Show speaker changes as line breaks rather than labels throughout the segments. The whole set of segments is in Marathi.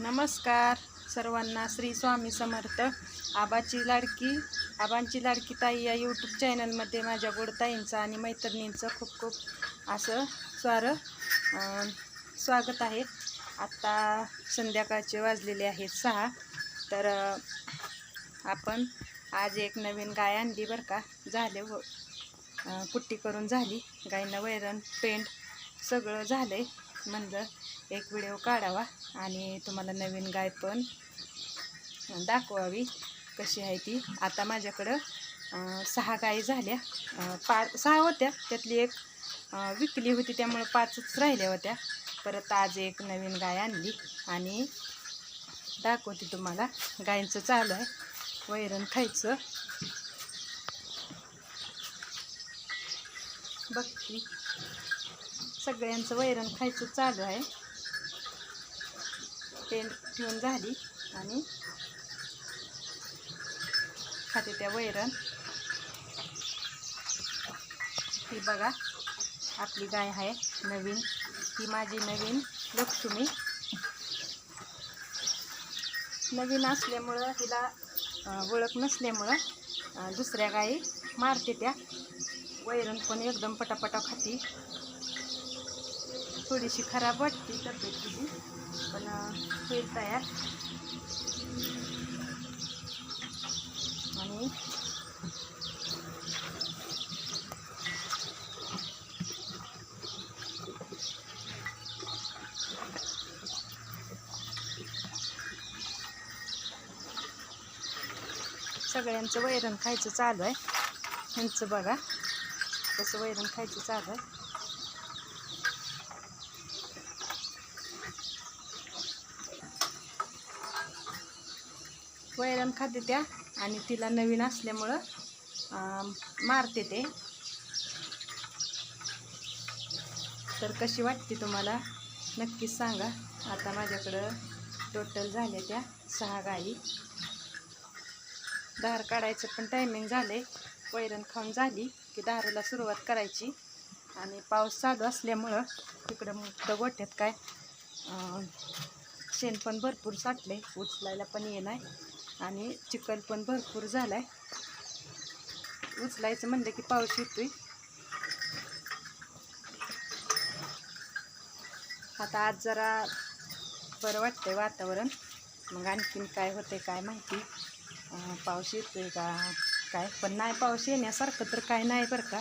नमस्कार सर्वांना श्री स्वामी समर्थ. आबाची लाडकी आबांची लाडकी ताई या यूट्यूब चॅनलमध्ये माझ्या गोडताईंचं आणि मैत्रिणींचं खूप खूप असं स्वार स्वागत आहे. आत्ता संध्याकाळचे वाजलेले आहेत सहा. तर आपण आज एक नवीन गाय आणली बरं का. झाले हो, व पुट्टी कुट्टी करून झाली. गायनं वैरण पेंट सगळं झालं आहे म्हणलं एक व्हिडिओ काढावा आणि तुम्हाला नवीन गाय पण दाखवावी कशी आहे ती. आता माझ्याकडं सहा गायी झाल्या. पाच पा सहा होत्या. त्यातली एक विकली होती. त्यामुळं पाचच राहिल्या होत्या. परत आज एक नवीन गाय आणली आणि दाखवते तुम्हाला. गायींचं चालू आहे. वैरण खायचं. बघती. सगळ्यांचं वैरण खायचं चालू आहे. पेंट ठेवून झाली आणि खाते त्या वैरण. ती बघा आपली गाय आहे नवीन. ती माझी नवीन लक्ष्मी. नवीन असल्यामुळं हिला ओळख नसल्यामुळं दुसऱ्या गायी मारते त्या. वैरण पण एकदम पटापटा खाती. थोडीशी खराब वाटते तब्येत तिची पण होईल तयार. आणि सगळ्यांचं वैरण खायचं चालू आहे. ह्यांचं बघा तसं वैरण खायचं चालू आहे. वैरण खाते त्या आणि तिला नवीन असल्यामुळं मारते ते. तर कशी वाटते तुम्हाला? नक्कीच सांगा. आता माझ्याकडं टोटल झाल्या त्या सहा गाई. दार काढायचं पण टायमिंग झाले वैरण खाऊन झाली की दाराला सुरुवात करायची. आणि पाऊस चालू असल्यामुळं तिकडं मुक्त गोठ्यात काय शेण पण भरपूर साठले उचलायला पण ये नाही आणि चिखल पण भरपूर झाला आहे उचलायचं म्हणलं की पाऊस येतोय. आता आज जरा बरं वाटतंय वातावरण. मग आणखीन काय होते काय माहिती. पाऊस येतोय का काय? पण नाही पाऊस येण्यासारखं तर काय नाही बरं का.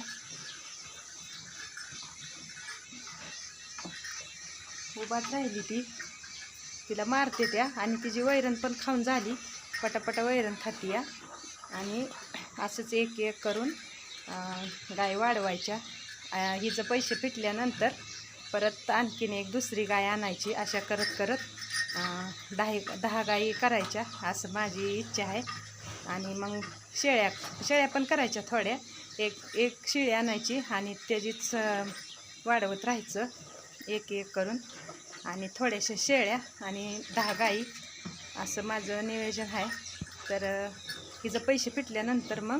उभाच राहिली ती. तिला मारते त्या आणि तिची वैरण पण खाऊन झाली. पटापटा वैरण खाती या आणि असंच एक एक करून गाय वाढवायच्या. हिचं पैसे फिटल्यानंतर परत आणखीन एक दुसरी गाय आणायची. अशा करत करत दहा दहा गायी करायच्या असं माझी इच्छा आहे. आणि मग शेळ्या शेळ्या पण करायच्या थोड्या. एक एक शेळी आणायची आणि त्याचीच वाढवत राहायचं. एक एक करून. आणि थोड्याशा शेळ्या आणि दहा गाई असं माझं नियोजन आहे. तर हिचं पैसे फिटल्यानंतर मग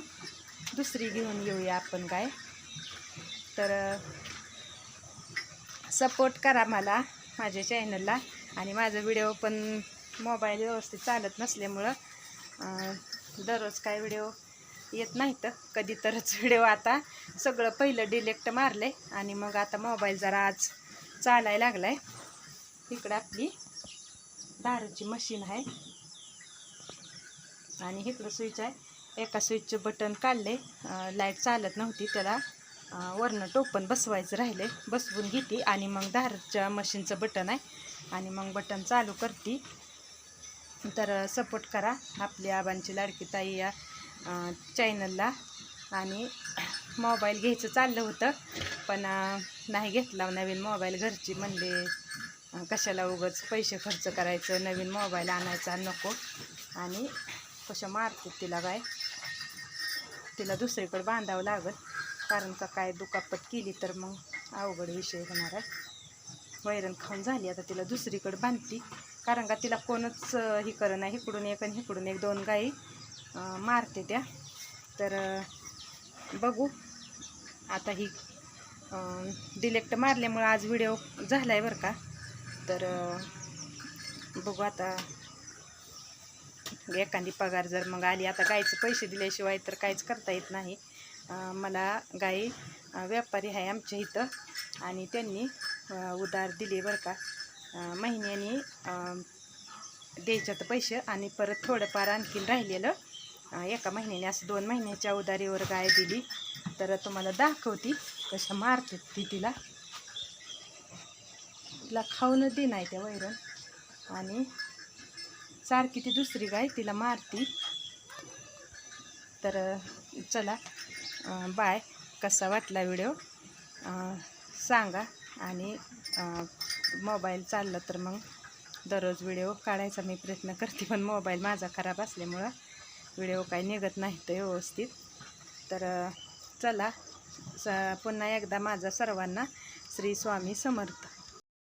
दुसरी घेऊन येऊया आपण काय. तर सपोर्ट करा मला माझ्या चॅनलला आणि माझा व्हिडिओ पण मोबाईल व्यवस्थित चालत नसल्यामुळं दररोज काय व्हिडिओ येत नाही तर कधी तरच व्हिडिओ आता सगळं पहिलं डिलेक्ट मारले आणि मग आता मोबाईल जरा आज चालायला आहे इकडं आपली दारूची मशीन आहे. आणि इकडं स्विच आहे. एका स्विचचं बटन काढले लाइट चालत नव्हती. त्याला वरनं टोपण बसवायचं राहिले बसवून घेते. आणि मग दारच्या मशीनचं बटन आहे. आणि मग बटन चालू करते. तर सपोर्ट करा. आपली आबांची लाडकी ताई या चॅनलला आणि मोबाईल घ्यायचं चाललं होतं. पण नाही घेतला. नवीन मोबाईल घरची म्हणले कशाला उगाच पैसे खर्च करायचं नवीन मोबाईल आणायचा नको. आणि कशा मारतात तिला काय तिला दुसरीकडे बांधावं लागत कारण का काय दुखापत केली तर मग अवघड विषय होणार आहे. वैरण खाऊन झाली आता तिला दुसरीकडे बांधती. कारण का तिला कोणच हे करत नाही. इकडून एक आणि इकडून एक दोन गाई मारते त्या. तर बघू. आता ही डिलेक्ट मारल्यामुळं आज व्हिडिओ झाला आहे बरं का. तर बघू आता. एखादी पगार जर मग आली आता गाईचं पैसे दिल्याशिवाय तर काहीच करता येत नाही. मला गाई व्यापारी आहे आमच्या इथं आणि त्यांनी उधार दिले बरं का. महिन्यानी अं, द्यायच्यात पैसे आणि परत थोडंफार आणखीन राहिलेलं एका महिन्याने असं दोन महिन्याच्या उधारीवर गाय दिली. तर तुम्हाला दाखवती कशा मारते ती तिला. तिला खाऊन दे नाही त्या वैरण. आणि सारखी ती दुसरी गाय तिला मारती. तर चला बाय. कसा वाटला व्हिडिओ? सांगा. आणि मोबाईल चालला तर मग दररोज व्हिडिओ काढायचा मी प्रयत्न करते पण मोबाईल माझा खराब असल्यामुळं व्हिडिओ काही निघत नाही तर व्यवस्थित. तर चला स पुन्हा एकदा माझा सर्वांना श्री स्वामी समर्थ.